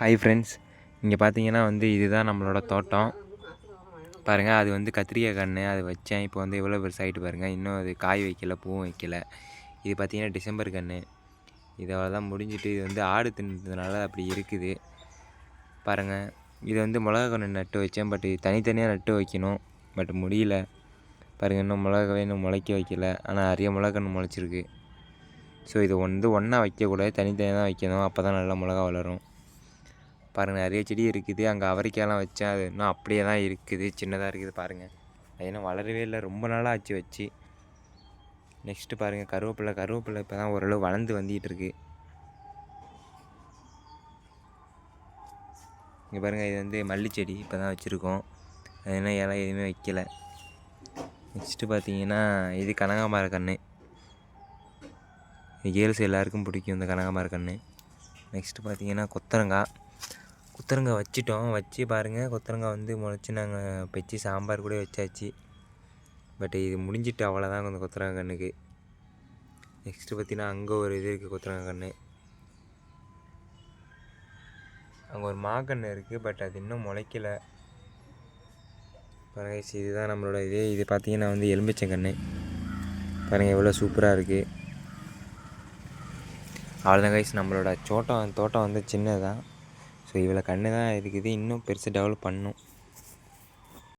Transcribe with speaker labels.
Speaker 1: Hi friends இங்கே பார்த்தீங்கன்னா வந்து இதுதான் நம்மளோட தோட்டம். பாருங்கள் அது வந்து கத்திரிக்காய் கன்று அது வச்சேன். இப்போ வந்து எவ்வளோ பெருசாகிட்டு பாருங்கள் இன்னும் அது காய் வைக்கல பூவும் வைக்கல. இது பார்த்திங்கன்னா டிசம்பர் கன்று இதோட தான் முடிஞ்சிட்டு இது வந்து ஆடு தின்னதுனால அப்படி இருக்குது. பாருங்கள் இது வந்து மிளகா கன்று நட்டு வச்சேன். பட் இது தனித்தனியாக நட்டு வைக்கணும். பட் முடியல. பாருங்கள் இன்னும் மிளகாவே இன்னும் முளைக்க வைக்கல. ஆனால் நிறைய மிளகா கன்று முளைச்சிருக்கு. ஸோ இது வந்து ஒன்றா வைக்கக்கூடாது. தனித்தனியாக தான் வைக்கணும். அப்போ தான் நல்லா மிளகா வளரும். பாருங்கள் நிறைய செடி இருக்குது. அங்கே அவரைக்காயெல்லாம் வச்சேன் அது இன்னும் அப்படியே தான் இருக்குது. சின்னதாக இருக்குது பாருங்கள் அது இன்னும் வளரவே இல்லை. ரொம்ப நாளாக ஆச்சு வச்சு. நெக்ஸ்ட்டு பாருங்கள் கருவேப்பிலை கருவேப்பிலை இப்போ தான் ஓரளவு வளர்ந்து வந்துக்கிட்டு இருக்கு. இங்கே பாருங்கள் இது வந்து மல்லிச்செடி இப்போ தான் வச்சுருக்கோம். அது என்ன இலை எதுவுமே வைக்கல. நெக்ஸ்ட்டு பார்த்தீங்கன்னா இது கனகாமர கன்று இது கேர்ள்ஸ் எல்லாருக்கும் பிடிக்கும் இந்த கனகாமர கன்று நெக்ஸ்ட்டு பார்த்தீங்கன்னா கொத்தரங்காய் கொத்தரங்காய் வச்சிட்டோம். வச்சு பாருங்கள் கொத்தரங்காய் வந்து முளைச்சி நாங்கள் வச்சு சாம்பார் கூட வச்சாச்சு. பட் இது முடிஞ்சிட்டு அவ்வளோதான் அந்த கொத்தரங்காய் கண்ணுக்கு. நெக்ஸ்ட்டு பார்த்தீங்கன்னா அங்கே ஒரு இது இருக்குது கொத்தரங்காய் கன்று அங்கே ஒரு மாக்கன்று இருக்குது பட் அது இன்னும் முளைக்கலை. பாருங்கள் இதுதான் நம்மளோட இது. இது பார்த்தீங்கன்னா வந்து எலும்பிச்சங்கன்று பாருங்கள் எவ்வளோ சூப்பராக இருக்குது அவ்வளோதான் கைஸ் நம்மளோட தோட்டம் தோட்டம் வந்து சின்னதான் ஸோ இவ்வளோ கன்று தான் இருக்குது இன்னும் பெருசு டெவலப் பண்ணும்.